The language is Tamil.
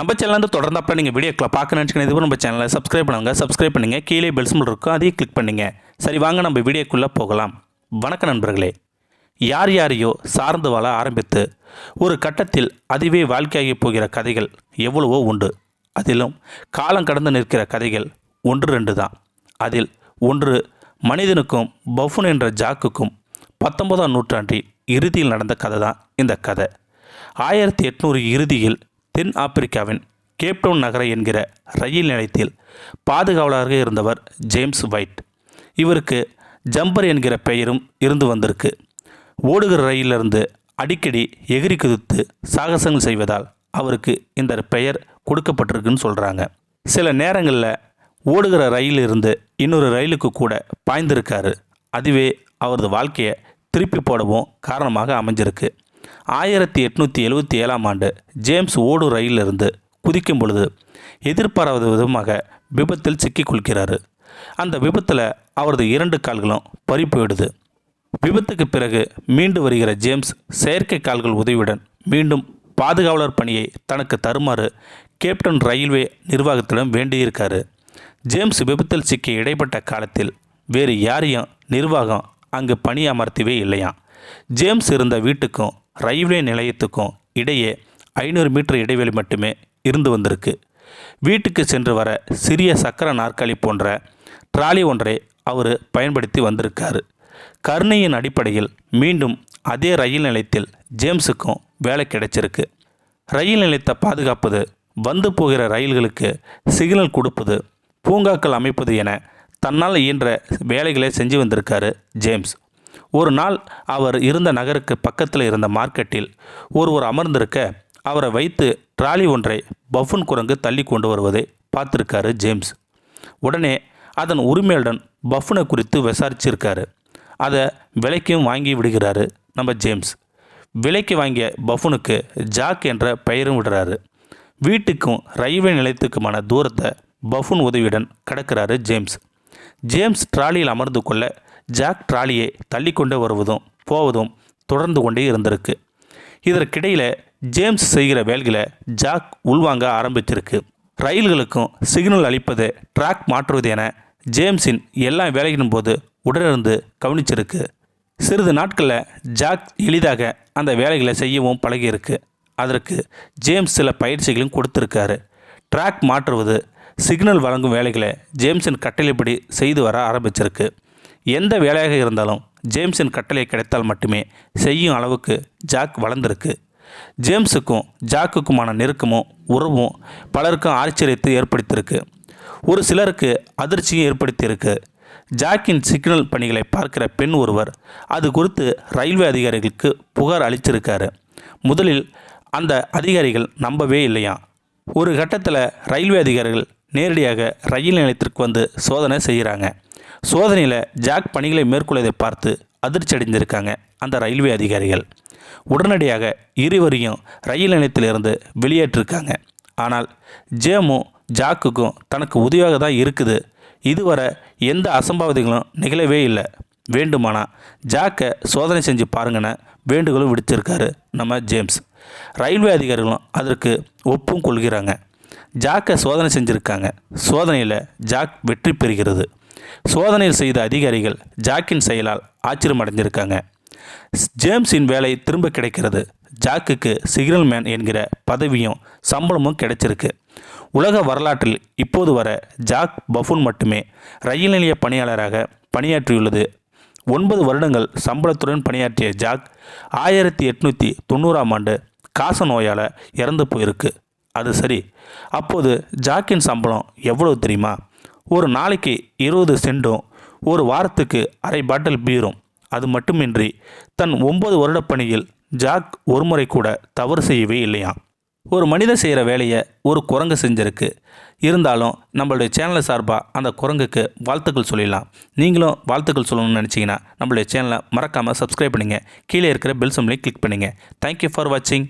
நம்ம சேனல் தொடர்ந்து அப்போ நீங்கள் வீடியோக்களை பார்க்க நினச்சிக்கணும் இதுவும் நம்ம சேனலை சப்ஸ்கிரைப் பண்ணுங்கள் சப்ஸ்கிரைப் பண்ணுங்கள் கீழே பெல்ஸ் சிம்பிள் இருக்கும் அதையும் கிளிக் பண்ணுங்கள் சரி வாங்க நம்ம வீடியோக்குள்ளே போகலாம். வணக்கம் நண்பர்களே யார் யாரையோ சார்ந்து வாழ ஆரம்பித்து ஒரு கட்டத்தில் அதுவே வாழ்க்கையாகி போகிற கதைகள் எவ்வளவோ உண்டு. அதிலும் காலம் கடந்து நிற்கிற கதைகள் ஒன்று ரெண்டு தான். அதில் ஒன்று மனிதனுக்கும் பஃபுன் என்ற ஜாக்குக்கும் பத்தொன்பதாம் நூற்றாண்டில் இறுதியில் நடந்த கதை தான் இந்த கதை. ஆயிரத்தி எட்நூறு இறுதியில் தென் ஆப்பிரிக்காவின் கேப்டவுன் நகர என்கிற ரயில் நிலையத்தில் பாதுகாவலராக இருந்தவர் ஜேம்ஸ் வைட். இவருக்கு ஜம்பர் என்கிற பெயரும் இருந்து வந்திருக்கு. ஓடுகிற ரயிலிருந்து அடிக்கடி எகிரி குதித்து சாகசங்கள் செய்வதால் அவருக்கு இந்த பெயர் கொடுக்கப்பட்டிருக்குன்னு சொல்கிறாங்க சில நேரங்களில் ஓடுகிற ரயிலிருந்து இன்னொரு ரயிலுக்கு கூட பாய்ந்திருக்காரு. அதுவே அவரது வாழ்க்கையை திருப்பி போடவும் காரணமாக அமைஞ்சிருக்கு. ஆயிரத்தி எட்நூற்றி எழுபத்தி ஏழாம் ஆண்டு ஜேம்ஸ் ஓடு ரயிலிருந்து குதிக்கும் பொழுது எதிர்பாராத விதமாக விபத்தில் சிக்கிக்கொள்கிறாரு. அந்த விபத்தில் அவரது இரண்டு கால்களும் பறி போயிடுது விபத்துக்கு பிறகு மீண்டு வருகிற ஜேம்ஸ் செயற்கை கால்கள் உதவியுடன் மீண்டும் பாதுகாவலர் பணியை தனக்கு தருமாறு கேப்டன் ரயில்வே நிர்வாகத்திடம் வேண்டியிருக்காரு. ஜேம்ஸ் விபத்தில் சிக்கிய இடைப்பட்ட காலத்தில் வேறு யாரையும் நிர்வாகம் அங்கு பணி அமர்த்தவே இல்லையாம். ஜேம்ஸ் இருந்த வீட்டுக்கும் ரயில்வே நிலையத்துக்கும் இடையே ஐநூறு மீட்டர் இடைவெளி மட்டுமே இருந்து வந்திருக்கு. வீட்டுக்கு சென்று வர சிறிய சக்கர நாற்காலி போன்ற ட்ராலி ஒன்றை அவர் பயன்படுத்தி வந்திருக்காரு. கருணையின் அடிப்படையில் மீண்டும் அதே ரயில் நிலையத்தில் ஜேம்ஸுக்கும் வேலை கிடைச்சிருக்கு. ரயில் நிலையத்தை பாதுகாப்பது வந்து போகிற ரயில்களுக்கு சிக்னல் கொடுப்பது பூங்காக்கள் அமைப்பது என தன்னால் இயன்ற வேலைகளை செஞ்சு வந்திருக்காரு ஜேம்ஸ். ஒரு நாள் அவர் இருந்த நகருக்கு பக்கத்தில் இருந்த மார்க்கெட்டில் ஒருவர் அமர்ந்திருக்க அவரை வைத்து ட்ராலி ஒன்றை பஃபுன் குரங்கு தள்ளி கொண்டு வருவதை பார்த்துருக்காரு ஜேம்ஸ். உடனே அதன் உரிமையுடன் பஃபுனை குறித்து விசாரிச்சிருக்காரு. அதை விலைக்கும் வாங்கி விடுகிறாரு நம்ம ஜேம்ஸ். விலைக்கு வாங்கிய பஃபுனுக்கு ஜாக் என்ற பெயரும் விடுறாரு. வீட்டுக்கும் ரயில்வே நிலையத்துக்குமான தூரத்தை பஃபுன் உதவியுடன் கடக்கிறாரு ஜேம்ஸ். ஜேம்ஸ் ட்ராலியில் அமர்ந்து கொள்ள ஜாக் ட்ராலியை தள்ளி கொண்டே வருவதும் போவதும் தொடர்ந்து கொண்டே இருந்திருக்கு. இதற்கிடையில் ஜேம்ஸ் செய்கிற வேலைகளை ஜாக் உள்வாங்க ஆரம்பிச்சிருக்கு. ரயில்களுக்கும் சிக்னல் அளிப்பது ட்ராக் மாற்றுவது என ஜேம்ஸின் எல்லா வேலைகளின் போது உடனிருந்து கவனிச்சிருக்கு. சிறிது நாட்களில் ஜாக் எளிதாக அந்த வேலைகளை செய்யவும் பழகியிருக்கு. அதற்கு ஜேம்ஸ் சில பயிற்சிகளையும் கொடுத்துருக்காரு. ட்ராக் மாற்றுவது சிக்னல் வழங்கும் வேலைகளை ஜேம்ஸின் கட்டளைப்படி செய்து வர ஆரம்பிச்சிருக்கு. எந்த வேலையாக இருந்தாலும் ஜேம்ஸின் கட்டளை கிடைத்தால் மட்டுமே செய்யும் அளவுக்கு ஜாக் வளர்ந்திருக்கு. ஜேம்ஸுக்கும் ஜாக்குக்குமான நெருக்கமும் உறவும் பலருக்கும் ஆச்சரியத்தை ஏற்படுத்தியிருக்கு. ஒரு சிலருக்கு அதிர்ச்சியும் ஏற்படுத்தியிருக்கு. ஜாக்கின் சிக்னல் பணிகளை பார்க்கிற பெண் ஒருவர் அது குறித்து ரயில்வே அதிகாரிகளுக்கு புகார் அளிச்சிருக்காரு. முதலில் அந்த அதிகாரிகள் நம்பவே இல்லையா ஒரு கட்டத்தில் ரயில்வே அதிகாரிகள் நேரடியாக ரயில் நிலையத்திற்கு வந்து சோதனை செய்கிறாங்க. சோதனையில் ஜாக் பணிகளை மேற்கொள்வதை பார்த்து அதிர்ச்சி அடைஞ்சிருக்காங்க அந்த ரயில்வே அதிகாரிகள். உடனடியாக இருவரையும் ரயில் நிலையத்திலிருந்து வெளியேற்றிருக்காங்க. ஆனால் ஜேமும் ஜாக்குக்கும் தனக்கு உதவியாக தான் இருக்குது. இதுவரை எந்த அசம்பாவிதங்களும் நிகழவே இல்லை. வேண்டுமானா ஜாக்கை சோதனை செஞ்சு பாருங்கன்னு வேண்டுகோளும் விடுத்திருக்காரு நம்ம ஜேம்ஸ். ரயில்வே அதிகாரிகளும் அதற்கு ஒப்பும் கொள்கிறாங்க. ஜாக்கை சோதனை செஞ்சுருக்காங்க. சோதனையில் ஜாக் வெற்றி பெறுகிறது. சோதனையில் செய்த அதிகாரிகள் ஜாக்கின் செயலால் ஆச்சரியம் அடைஞ்சிருக்காங்க ஜேம்ஸின் வேலை திரும்ப கிடைக்கிறது. ஜாக்குக்கு சிக்னல் மேன் என்கிற பதவியும் சம்பளமும் கிடைச்சிருக்கு. உலக வரலாற்றில் இப்போது வர ஜாக் பஃபுன் மட்டுமே ரயில் நிலைய பணியாளராக பணியாற்றியுள்ளது. ஒன்பது வருடங்கள் சம்பளத்துடன் பணியாற்றிய ஜாக் ஆயிரத்தி எட்நூற்றி தொண்ணூறாம் ஆண்டு காச நோயால் இறந்து போயிருக்கு. அது சரி அப்போது ஜாக்கின் சம்பளம் எவ்வளவு தெரியுமா? ஒரு நாளைக்கு இருபது சென்டும் ஒரு வாரத்துக்கு அரை பாட்டில் பீரும். அது மட்டுமின்றி தன் ஒன்பது வருட பணியில் ஜாக் ஒரு முறை கூட தவறு செய்யவே இல்லையாம். ஒரு மனிதர் செய்கிற வேலையை ஒரு குரங்கு செஞ்சிருக்கு. இருந்தாலும் நம்மளுடைய சேனலை சார்பாக அந்த குரங்குக்கு வாழ்த்துக்கள் சொல்லிடலாம். நீங்களும் வாழ்த்துக்கள் சொல்லணும்னு நினச்சிங்கன்னா நம்மளுடைய சேனலை மறக்காமல் சப்ஸ்கிரைப் பண்ணுங்கள் கீழே இருக்கிற பெல் சிம்லையும் கிளிக் பண்ணுங்கள் தேங்க்யூ ஃபார் வாட்சிங்